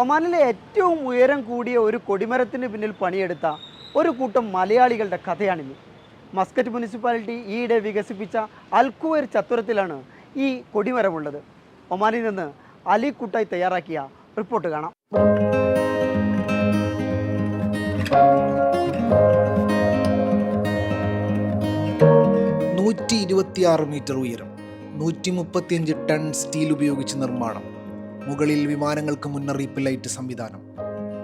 ഒമാനിലെ ഏറ്റവും ഉയരം കൂടിയ ഒരു കൊടിമരത്തിന് പിന്നിൽ പണിയെടുത്ത ഒരു കൂട്ടം മലയാളികളുടെ കഥയാണിത്. മസ്കറ്റ് മുനിസിപ്പാലിറ്റി ഈയിടെ വികസിപ്പിച്ച അൽക്കുവർ ചത്തുരത്തിലാണ് ഈ കൊടിമരമുള്ളത്. ഒമാനിൽ നിന്ന് അലി കുട്ടായി തയ്യാറാക്കിയ റിപ്പോർട്ട് കാണാം. നൂറ്റി ഇരുപത്തിയാറ് മീറ്റർ ഉയരം നൂറ്റി മുപ്പത്തിയഞ്ച് ടൺ സ്റ്റീൽ ഉപയോഗിച്ച് നിർമ്മാണം. മുകളിൽ വിമാനങ്ങൾക്ക് മുന്നറിയിപ്പ് ലൈറ്റ് സംവിധാനം.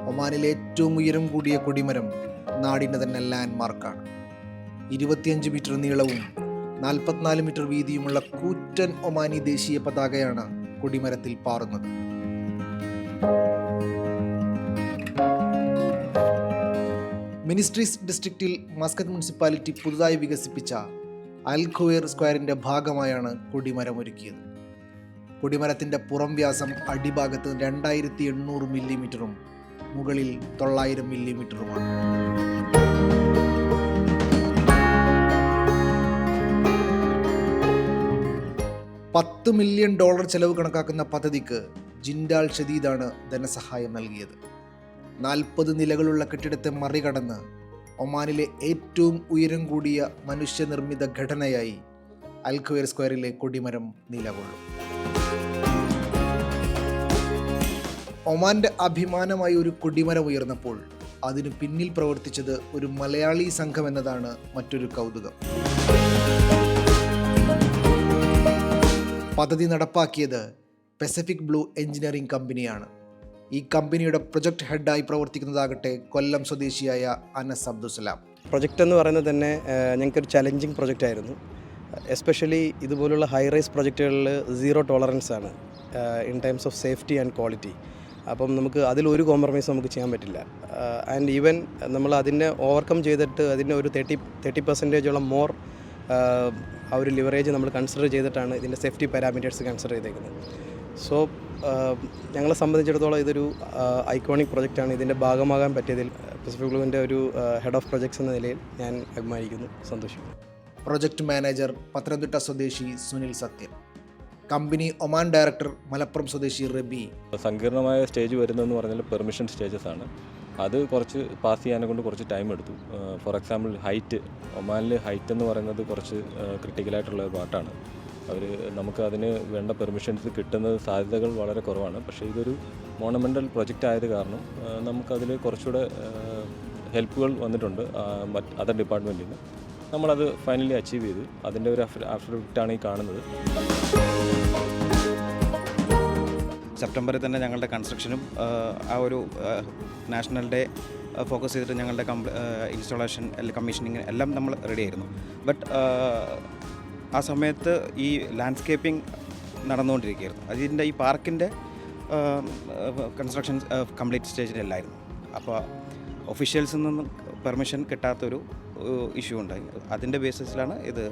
ഒമാനിലെ ഏറ്റവും ഉയരം കൂടിയ കൊടിമരം നാടിന്റെ തന്നെ ലാൻഡ്മാർക്കാണ് ഇരുപത്തിയഞ്ച് മീറ്റർ നീളവും നാൽപ്പത്തിനാല് മീറ്റർ വീതിയുമുള്ള കൂറ്റൻ ഒമാനി ദേശീയ പതാകയാണ് കൊടിമരത്തിൽ പാറുന്നത്. മിനിസ്ട്രീസ് ഡിസ്ട്രിക്റ്റിൽ മസ്കത്ത് മുനിസിപ്പാലിറ്റി പുതുതായി വികസിപ്പിച്ച അൽഖുവേർ സ്ക്വയറിന്റെ ഭാഗമായാണ് കൊടിമരം ഒരുക്കിയത്. കൊടിമരത്തിന്റെ പുറം വ്യാസം അടിഭാഗത്ത് രണ്ടായിരത്തി എണ്ണൂറ് മില്ലിമീറ്ററും മുകളിൽ തൊള്ളായിരം മില്ലിമീറ്ററുമാണ്. പത്ത് മില്യൺ ഡോളർ ചെലവ് കണക്കാക്കുന്ന പദ്ധതിക്ക് ജിൻഡാൽ ഷദീദാണ് ധനസഹായം നൽകിയത്. നാൽപ്പത് നിലകളുള്ള കെട്ടിടത്തെ മറികടന്ന് ഒമാനിലെ ഏറ്റവും ഉയരം കൂടിയ മനുഷ്യനിർമ്മിത ഘടനയായി അൽഖുവേർ സ്ക്വയറിലെ കൊടിമരം നിലകൊള്ളും. ഒമാന്റെ അഭിമാനമായി ഒരു കൊടിമരം ഉയർന്നപ്പോൾ അതിനു പിന്നിൽ പ്രവർത്തിച്ചത് ഒരു മലയാളി സംഘം എന്നതാണ് മറ്റൊരു കൗതുകം. പദ്ധതി നടപ്പാക്കിയത് പെസഫിക് ബ്ലൂ എഞ്ചിനീയറിംഗ് കമ്പനിയാണ് ഈ കമ്പനിയുടെ പ്രൊജക്ട് ഹെഡായി പ്രവർത്തിക്കുന്നതാകട്ടെ കൊല്ലം സ്വദേശിയായ അനസ് അബ്ദുസലാം പ്രൊജക്റ്റ് എന്ന് പറയുന്നത് തന്നെ ഞങ്ങൾക്കൊരു ചലഞ്ചിങ് പ്രൊജക്റ്റ് ആയിരുന്നു. എസ്പെഷ്യലി ഇതുപോലുള്ള ഹൈ റൈസ് പ്രൊജക്റ്റുകളിൽ സീറോ ടോളറൻസ് ആണ് in terms of safety and quality അപ്പം നമുക്ക് അതിലൊരു കോംപ്രമൈസ് നമുക്ക് ചെയ്യാൻ പറ്റില്ല. ആൻഡ് ഈവൻ നമ്മൾ അതിനെ ഓവർകം ചെയ്തിട്ട് അതിന്റെ ഒരു തേർട്ടി തേർട്ടി പെർസെന്റേജോളം മോർ ആ ഒരു ലിവറേജ് നമ്മൾ കൺസിഡർ ചെയ്തിട്ടാണ് ഇതിന്റെ സേഫ്റ്റി പാരാമീറ്റേഴ്സ് കൺസിഡർ ചെയ്തേക്കുന്നത്. സോ ഞങ്ങളെ സംബന്ധിച്ചിടത്തോളം ഇതൊരു ഐക്കോണിക് പ്രൊജക്റ്റാണ് ഇതിന്റെ ഭാഗമാകാൻ പറ്റിയതിൽ പെസിഫിക് ബ്ലൂവിന്റെ ഒരു ഹെഡ് ഓഫ് പ്രൊജക്ട്സ് എന്ന നിലയിൽ ഞാൻ അഭിമാനിക്കുന്നു. സന്തോഷിക്കുന്നു. പ്രൊജക്ട് മാനേജർ പത്തനംതിട്ട സ്വദേശി Sunil Sathyan company Oman director Malappuram സ്വദേശി റബി. സങ്കീർണമായ സ്റ്റേജ് വരുന്നതെന്ന് പറഞ്ഞാൽ പെർമിഷൻ സ്റ്റേജസ് ആണ്. അത് കുറച്ച് പാസ് ചെയ്യാനെ കൊണ്ട് കുറച്ച് ടൈം എടുത്തു. ഫോർ എക്സാമ്പിൾ ഹൈറ്റ് ഒമാനിൽ ഹൈറ്റ് എന്ന് പറയുന്നത് കുറച്ച് ക്രിട്ടിക്കലായിട്ടുള്ള ഒരു പാട്ടാണ്. അവർ നമുക്ക് അതിന് വേണ്ട പെർമിഷൻസ് കിട്ടുന്ന സാധ്യതകൾ വളരെ കുറവാണ്. പക്ഷേ ഇതൊരു മോണമെന്റൽ പ്രൊജക്റ്റ് ആയത് കാരണം നമുക്കതിൽ കുറച്ചുകൂടെ ഹെൽപ്പുകൾ വന്നിട്ടുണ്ട് മറ്റ് അതർ ഡിപ്പാർട്ട്മെന്റിൽ നിന്ന് നമ്മളത് ഫൈനലി അച്ചീവ് ചെയ്തു. അതിന്റെ ഒരു ആഫ്റ്റർ ആണ് ഈ കാണുന്നത്. സെപ്റ്റംബറിൽ തന്നെ ഞങ്ങളുടെ കൺസ്ട്രക്ഷനും ആ ഒരു നാഷണൽ ഡേ ഫോക്കസ് ചെയ്തിട്ട് ഞങ്ങളുടെ ഇൻസ്റ്റാളേഷൻ കമ്മീഷനിങ് എല്ലാം നമ്മൾ റെഡി ആയിരുന്നു. ബട്ട് ആ സമയത്ത് ഈ ലാൻഡ്സ്കേപ്പിംഗ് നടന്നുകൊണ്ടിരിക്കുകയായിരുന്നു. അതിന്റെ ഈ പാർക്കിന്റെ കൺസ്ട്രക്ഷൻ കംപ്ലീറ്റ് സ്റ്റേജിലല്ലായിരുന്നു അപ്പോൾ ഒഫീഷ്യൽസിൽ നിന്നും പെർമിഷൻ കിട്ടാത്തൊരു ഇഷ്യൂ ഉണ്ടായി. അതിന്റെ ബേസിസിലാണ് ഇത്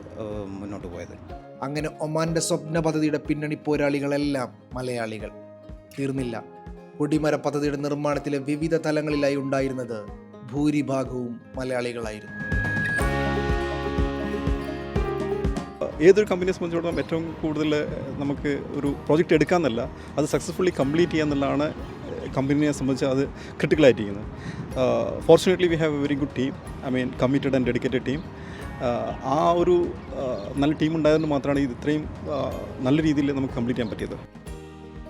മുന്നോട്ട് പോയത്. അങ്ങനെ ഒമാന്റെ സ്വപ്ന പദ്ധതിയുടെ പിന്നണി പോരാളികളെല്ലാം മലയാളികൾ. തീർന്നില്ല. കൊടിമര പദ്ധതിയുടെ നിർമ്മാണത്തിലെ വിവിധ തലങ്ങളിലായി ഉണ്ടായിരുന്നത് ഭൂരിഭാഗവും മലയാളികളായിരുന്നു. ഏതൊരു കമ്പനിയെ സംബന്ധിച്ചിടത്തോളം ഏറ്റവും കൂടുതൽ നമുക്ക് ഒരു പ്രോജക്റ്റ് എടുക്കാമെന്നല്ല അത് സക്സസ്ഫുള്ളി കംപ്ലീറ്റ് ചെയ്യുക എന്നുള്ളതാണ് കമ്പനിയെ സംബന്ധിച്ച് അത് ക്രിട്ടിക്കലായിട്ടിരിക്കുന്നത് fortunately we have a very good team I mean committed and dedicated team ആ ഒരു നല്ല ടീം ഉണ്ടായതുകൊണ്ട് മാത്രമാണ് ഇത് ഇത്രയും നല്ല രീതിയിൽ നമുക്ക് കംപ്ലീറ്റ് ചെയ്യാൻ പറ്റിയത്.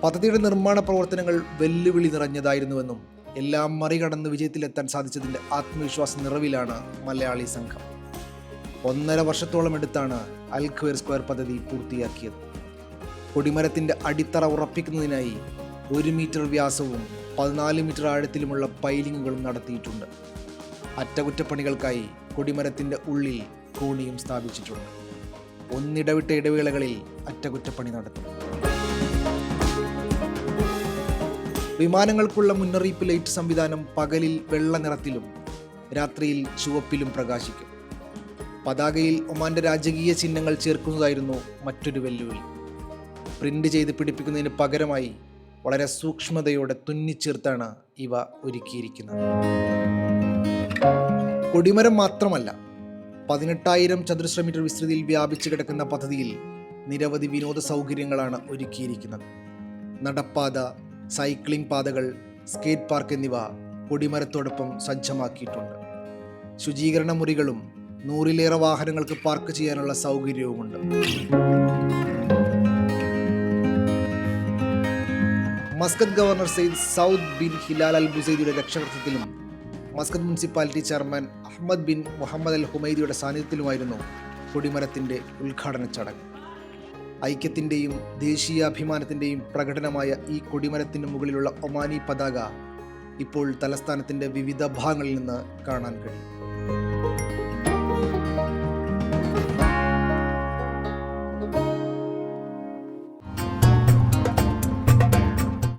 പദ്ധതിയുടെ നിർമ്മാണ പ്രവർത്തനങ്ങൾ വെല്ലുവിളി നിറഞ്ഞതായിരുന്നുവെന്നും എല്ലാം മറികടന്ന് വിജയത്തിലെത്താൻ സാധിച്ചതിന്റെ ആത്മവിശ്വാസ നിറവിലാണ് മലയാളി സംഘം. ഒന്നര വർഷത്തോളം എടുത്താണ് അൽഖ്വേർ സ്ക്വയർ പദ്ധതി പൂർത്തിയാക്കിയത്. കൊടിമരത്തിന്റെ അടിത്തറ ഉറപ്പിക്കുന്നതിനായി ഒരു മീറ്റർ വ്യാസവും പതിനാല് മീറ്റർ ആഴത്തിലുമുള്ള പൈലിങ്ങുകളും നടത്തിയിട്ടുണ്ട്. അറ്റകുറ്റപ്പണികൾക്കായി കൊടിമരത്തിന്റെ ഉള്ളിൽ കോണിയും സ്ഥാപിച്ചിട്ടുണ്ട്. ഒന്നിടവിട്ട ഇടവേളകളിൽ അറ്റകുറ്റപ്പണി നടത്തും. വിമാനങ്ങൾക്കുള്ള മുന്നറിയിപ്പ് ലൈറ്റ് സംവിധാനം പകലിൽ വെള്ള നിറത്തിലും രാത്രിയിൽ ചുവപ്പിലും പ്രകാശിക്കും. പതാകയിൽ ഒമാന്റെ രാജകീയ ചിഹ്നങ്ങൾ ചേർക്കുന്നതായിരുന്നു മറ്റൊരു വെല്ലുവിളി. പ്രിന്റ് ചെയ്ത് പിടിപ്പിക്കുന്നതിന് പകരമായി വളരെ സൂക്ഷ്മതയോടെ തുന്നിച്ചേർത്താണ് ഇവ ഒരുക്കിയിരിക്കുന്നത്. കൊടിമരം മാത്രമല്ല പതിനെട്ടായിരം ചതുരശ്ര മീറ്റർ വിസ്തൃതിയിൽ വ്യാപിച്ചു കിടക്കുന്ന പദ്ധതിയിൽ നിരവധി വിനോദ സൗകര്യങ്ങളാണ് ഒരുക്കിയിരിക്കുന്നത്. നടപ്പാത സൈക്ലിംഗ് പാതകൾ സ്കേറ്റ് പാർക്ക് എന്നിവ കൊടിമരത്തോടൊപ്പം സജ്ജമാക്കിയിട്ടുണ്ട്. ശുചീകരണ മുറികളും നൂറിലേറെ വാഹനങ്ങൾക്ക് പാർക്ക് ചെയ്യാനുള്ള സൗകര്യവുമുണ്ട്. Muscat governor Sayyid Saud bin Hilal Al ബുസൈദിയുടെ രക്ഷകർത്തത്തിലും Muscat municipality chairman Ahmed bin Muhammad Al ഹുമൈദിയുടെ സാന്നിധ്യത്തിലുമായിരുന്നു കൊടിമരത്തിന്റെ ഉദ്ഘാടന ചടങ്ങ്. ഐക്യത്തിന്റെയും ദേശീയാഭിമാനത്തിന്റെയും പ്രകടനമായ ഈ കൊടിമരത്തിന് മുകളിലുള്ള ഒമാനി പതാക ഇപ്പോൾ തലസ്ഥാനത്തിന്റെ വിവിധ ഭാഗങ്ങളിൽ നിന്ന് കാണാൻ കഴിയും.